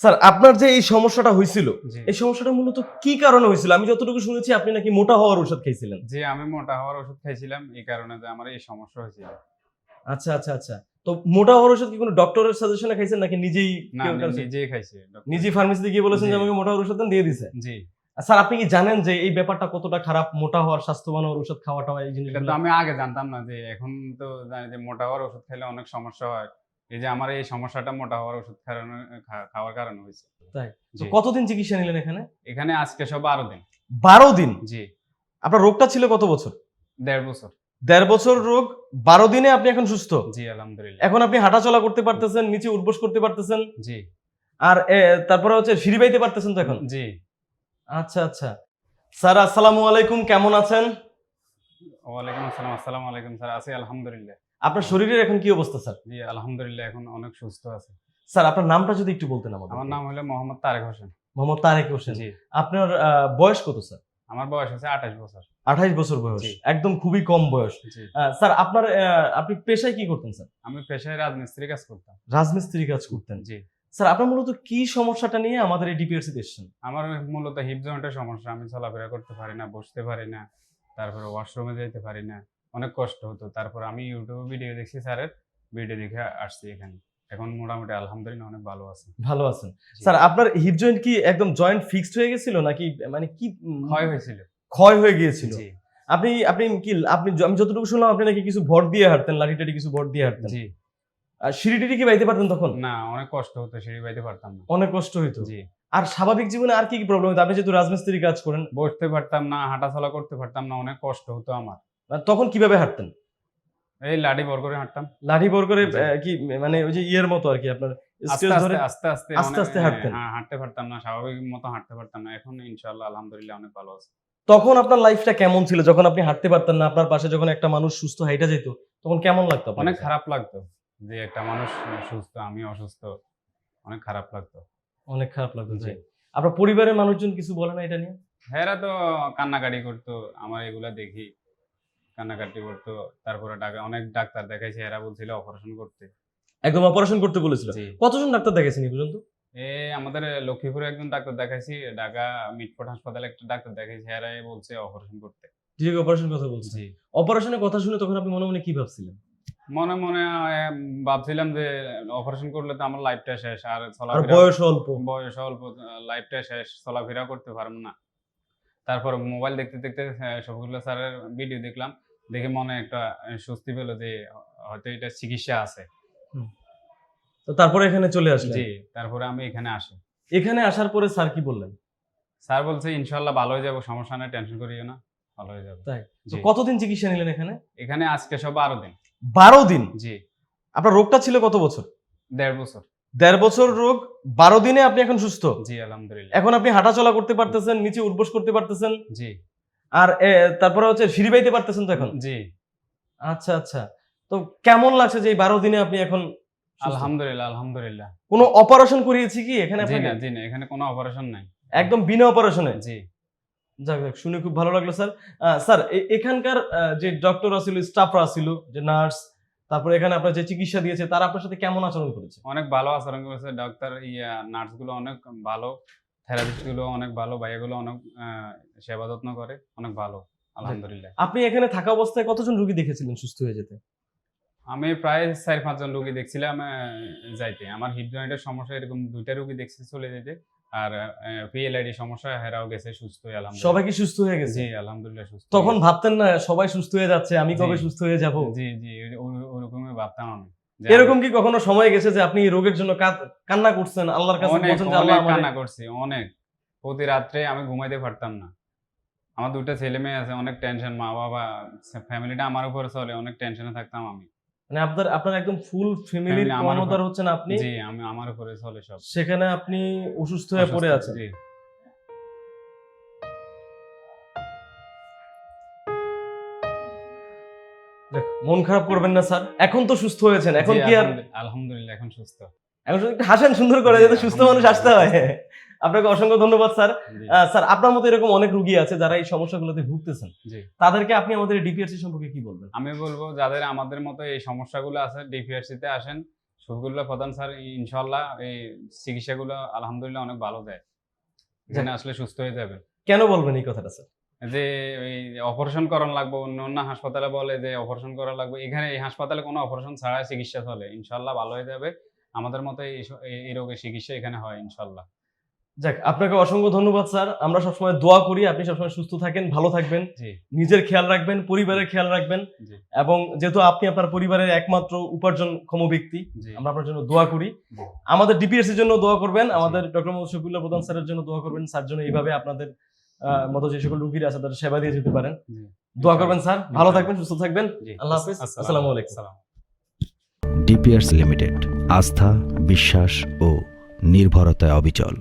Sir আপনার যে এই সমস্যাটা হয়েছিল এই সমস্যাটা মূলত কি কারণে হয়েছিল আমি যতটুকু শুনেছি আপনি নাকি মোটা হওয়ার ওষুধ খাইছিলেন। জি আমি মোটা হওয়ার ওষুধ খাইছিলাম এই কারণে যে আমার এই সমস্যা হয়েছিল। আচ্ছা আচ্ছা আচ্ছা। তো মোটা হওয়ার ওষুধ কি কোনো ডক্টরের সাজেশনে খাইছেন নাকি নিজেই না নিজেই খাইছি। নিজেই ফার্মেসিতে গিয়ে বলেছেন যে আমাকে মোটা হওয়ার ওষুধ দেন, দিয়ে দিছে। জি। স্যার আপনি কি জানেন যে এই ব্যাপারটা কতটা খারাপ? মোটা হওয়ার স্বাস্থ্যবান হওয়ার ওষুধ খাওয়াটা এই জিনিসগুলো তো আমি আগে জানতাম না যে এখন তো জানি যে মোটা হওয়ার ওষুধ খেলে অনেক সমস্যা হয়। এই যে আমার এই সমস্যাটা মোটা হওয়ার ওষুধ কারণে খাওয়ার কারণে হয়েছে। তাই? তো কতদিন চিকিৎসা নিলেন এখানে? এখানে আজকে সব বারো দিন। বারো দিন? জি। আপনার রোগটা ছিল কত বছর? দেড় বছর। দেড় বছর রোগ বারো দিনে আপনি এখন সুস্থ? জি আলহামদুলিল্লাহ। এখন আপনি হাঁটাচলা করতে পারতেছেন নিচে উঠবোস করতে পারতেছেন? জি। আর তারপরে হচ্ছে সিঁড়ি বাইতে পারতেছেন তো এখন? জি। আচ্ছা আচ্ছা। স্যার আসসালামু আলাইকুম কেমন আছেন? ওয়ালাইকুম আসসালাম আসসালামু আলাইকুম স্যার আছি আলহামদুলিল্লাহ। আপনার শরীরের এখন কি অবস্থা স্যার? জি আলহামদুলিল্লাহ এখন অনেক সুস্থ আছে। স্যার আপনার নামটা যদি একটু বলতেন আমাদের। আমার নাম হলো মোহাম্মদ তারেক হোসেন। মোহাম্মদ তারেক হোসেন। জি। আপনার বয়স কত স্যার? আমার বয়স হচ্ছে আঠাশ বছর। আঠাইশ বছর বয়স। একদম খুবই কম বয়স। স্যার আপনার আপনি পেশায় কি করতেন স্যার? আমি পেশায় রাজমিস্ত্রি কাজ করতাম। রাজমিস্ত্রি কাজ করতেন। জি। স্যার আপনার মূলত কি সমস্যাটা নিয়ে আমাদের এই ডিপিআরসি এসেছেন? আমার মূলত হিপ জয়েন্টের সমস্যা। আমি চলাফেরা করতে পারি না বসতে পারি না। তারপরে ওয়াশরুমে যেতে পারি না। অনেক কষ্ট হতো। তারপর আমি ইউটিউবে ভিডিও দেখছি স্যারের। ভিডিও দেখে আসছি এখানে। এখন মোটামুটি আলহামদুলিল্লাহ অনেক ভালো আছে। ভালো আছেন। স্যার আপনার হিপ জয়েন্ট কি একদম জয়েন্ট ফিক্সড হয়ে গেছিল? নাকি মানে কি ক্ষয় হয়েছিল। ক্ষয় হয়ে গিয়েছিল? জি। আপনি আপনি কি আপনি আমি যতটুকু শুনলাম আপনি নাকি কিছু ভর দিয়ে হাঁটতেন লাঠি টাটি কিছু ভর দিয়ে হাঁটতেন। জি। আর সিঁড়ি টিড়ি কি বাইতে পারতেন তখন? না অনেক কষ্ট হতো সিঁড়ি বাইতে পারতাম না। অনেক কষ্ট হইতো। জি। আর স্বাভাবিক জীবনে আর কি কি প্রবলেম হতো আপনি যেহেতু রাজমিস্ত্রি কাজ করেন। বসতে পারতাম না হাঁটাচলা করতে পারতাম না অনেক কষ্ট হতো আমার। তখন কীভাবে হাঁটতেন? এই লাঠি বর করে হাঁটতাম। লাঠি ভর করে কি মানে ওই যে ইয়ের মতো আর কি আপনার ধরে আস্তে আস্তে আস্তে আস্তে অনেক- আস্তে হ্যাঁ, হাঁটতেন। হ্যাঁ, হাঁটতে পারতাম না স্বাভাবিক মতো হাঁটতে পারতাম না। এখন ইনশাআল্লাহ আলহামদুলিল্লাহ অনেক ভালো আছে। তখন আপনার লাইফটা কেমন ছিল? যখন আপনি হাঁটতে পারতেন না আপনার পাশে যখন একটা মানুষ সুস্থ হাইটা যেত তখন কেমন লাগতো অনেক খারাপ লাগতো যে একটা মানুষ সুস্থ আমি অসুস্থ অনেক খারাপ লাগতো। অনেক খারাপ লাগতো জি। জি। আপনার পরিবারের মানুষজন কিছু বলে না এটা নিয়ে? হেরা তো কান্নাকাটি করতো আমার এগুলা দেখি। কান্নাকাটি করতো তারপরে অনেক ডাক্তার দেখাইছে এরা বলছিল অপারেশন করতে। একদম অপারেশন করতে বলেছিল। কতজন ডাক্তার দেখেছেন এই পর্যন্ত? এ আমাদের লক্ষ্মীপুরে একজন ডাক্তার দেখাইছি ঢাকা মিটফোর্ট হাসপাতালে একটা ডাক্তার দেখাইছি এরাই বলছে অপারেশন করতে। ঠিক অপারেশন কথা বলছি অপারেশনের কথা শুনে তখন আপনি মনে মনে কি ভাবছিলেন? মনে মনে ভাবছিলাম যে অপারেশন করলে তো আমার লাইফটা শেষ আর চলাফেরা বয়স অল্প। বয়স অল্প লাইফটা শেষ চলাফেরা করতে পারব না। তারপর মোবাইল দেখতে দেখতে সবগুলো স্যারের ভিডিও দেখলাম দেখে মনে একটা স্বস্তি পেল যে হয়তো এটা চিকিৎসা আছে। তো তারপরে এখানে চলে আসলেন? জি তারপরে আমি এখানে আসি। এখানে আসার পরে স্যার কি বললেন? স্যার বলছে ইনশাল্লাহ ভালো হয়ে যাব সমস্যা নেই টেনশন করিও না ভালো হয়ে যাবে। তাই? কতদিন চিকিৎসা নিলেন এখানে? এখানে আজকে সব বারো দিন। বারো দিন। জি। আপনার রোগটা ছিল কত বছর? দেড় বছর। দেড় বছর রোগ বারো দিনে আপনি এখন সুস্থ? জি আলহামদুলিল্লাহ। এখন আপনি হাঁটাচলা করতে পারতেছেন নিচে উঠবোস করতে পারতেছেন? জি। আর তারপরে হচ্ছে সিঁড়ি বাইতে পারতেছেন তো এখন? জি। আচ্ছা আচ্ছা। তো কেমন লাগছে যে এই বারো দিনে আপনি এখন আলহামদুলিল্লাহ আলহামদুলিল্লাহ। কোনো অপারেশন করিয়েছি কি এখানে জি না জি না এখানে কোনো অপারেশন নাই। একদম বিনা অপারেশনে? জি। যাক যাক শুনে খুব ভালো লাগল স্যার। স্যার এখানকার যে ডক্টর ছিল স্টাফরা ছিল যে নার্স তারপরে এখানে আপনার যে চিকিৎসা দিয়েছে তারা আপনার সাথে কেমন আচরণ করেছে? অনেক ভালো আচরণ করেছে। ডাক্তার ইয়া নার্সগুলো অনেক ভালো থেরাপিস্টগুলো অনেক ভালো ভাইয়াগুলো অনেক সেবা যত্ন করে অনেক ভালো আলহামদুলিল্লাহ। আপনি এখানে থাকা অবস্থায় কতজন রোগী দেখেছিলেন সুস্থ হয়ে যেতে? আমি প্রায় চার পাঁচজন রোগী দেখছিলাম যাইতে। আমার হিপ জয়েন্টের সমস্যা এরকম দুইটা রোগী দেখছি চলে যেতে। আর পিএলআইডি সমস্যা হেরাও গেছে সুস্থ আলহামদুলিল্লাহ। সবাই কি সুস্থ হয়ে গেছে? জি আলহামদুলিল্লাহ সুস্থ তখন ভাবতেন না সবাই সুস্থ হয়ে যাচ্ছে আমি কবে সুস্থ হয়ে যাব? জি জি ওরকমই ভাবতাম আমি। এরকম কি কখনো সময় গেছে যে আপনি রোগের জন্য কান্না করছেন আল্লাহর কাছে অনেক বলছেন যে আল্লাহ কান্না করছি অনেক। প্রতি রাত্রে আমি ঘুমাইতে পারতাম না। আমার দুটো ছেলে মেয়ে আছে অনেক টেনশন মা বাবা ফ্যামিলিটা আমার উপরে চলে অনেক টেনশনে থাকতাম আমি। মানে আপনার আপনার একদম ফুল ফ্যামিলির কর্ণধার হচ্ছেন আপনি। জি আমি আমার উপরে চলে সব। সেখানে আপনি অসুস্থ হয়ে পড়ে আছেন। জি। মন খারাপ করবেন না স্যার। এখন তো সুস্থ হয়েছেন। এখন কি আর আলহামদুলিল্লাহ- এখন সুস্থ। এখন একটু হাসেন সুন্দর করে যাতে সুস্থ মানুষ আসতে হয়। আপনাকে অসংখ্য ধন্যবাদ স্যার। স্যার আপনার মতো এরকম অনেক রুগী আছে যারা এই সমস্যাগুলোতে ভুগতেছেন। তাদেরকে আপনি আমাদের ডিপিআরসি সম্পর্কে কি বলবেন? আমি বলব যাদের আমাদের মতো এই সমস্যাগুলো আছে ডিপিআরসি তে আসেন। শফিকুল্লাহ প্রধান স্যার ইনশাল্লাহ এই চিকিৎসাগুলো আলহামদুলিল্লাহ অনেক ভালো দেয়। এখানে আসলে সুস্থ হয়ে যাবে কেন বলবেন এই কথাটা স্যার? যে এই অপারেশন করান লাগবে অন্য অন্য হাসপাতালে বলে যে অপারেশন করা লাগবে। এখানে এই হাসপাতালে কোনো অপারেশন ছাড়াই চিকিৎসা চলে। ইনশাল্লাহ ভালো হয়ে যাবে। আমাদের মতো এই রোগের চিকিৎসা এখানে হয় ইনশাল্লাহ যাক আপনাকে অসংখ্য ধন্যবাদ স্যার। আমরা সবসময় দোয়া করি আপনি সবসময় সুস্থ থাকেন ভালো থাকবেন। নিজের খেয়াল রাখবেন পরিবারের খেয়াল রাখবেন এবং যেহেতু আপনি আপনার পরিবারের একমাত্র উপার্জনক্ষম ব্যক্তি আমরা আপনার জন্য দোয়া করি। আমাদের ডিপিএস এর জন্য দোয়া করবেন আমাদের ডক্টর মোহাম্মদ শফিউল্লাহ প্রধান স্যারের জন্য দোয়া করবেন। স্যার জন্য এইভাবে আপনাদের আহ, মতো যে সকল রুগীরা আছে তাদের সেবা দিয়ে যেতে পারেন। দোয়া করবেন স্যার। ভালো থাকবেন সুস্থ থাকবেন। আল্লাহ হাফেজ। আসসালামু আলাইকুম। ডিপিআরস লিমিটেড আস্থা বিশ্বাস ও নির্ভরতায় অবিচল।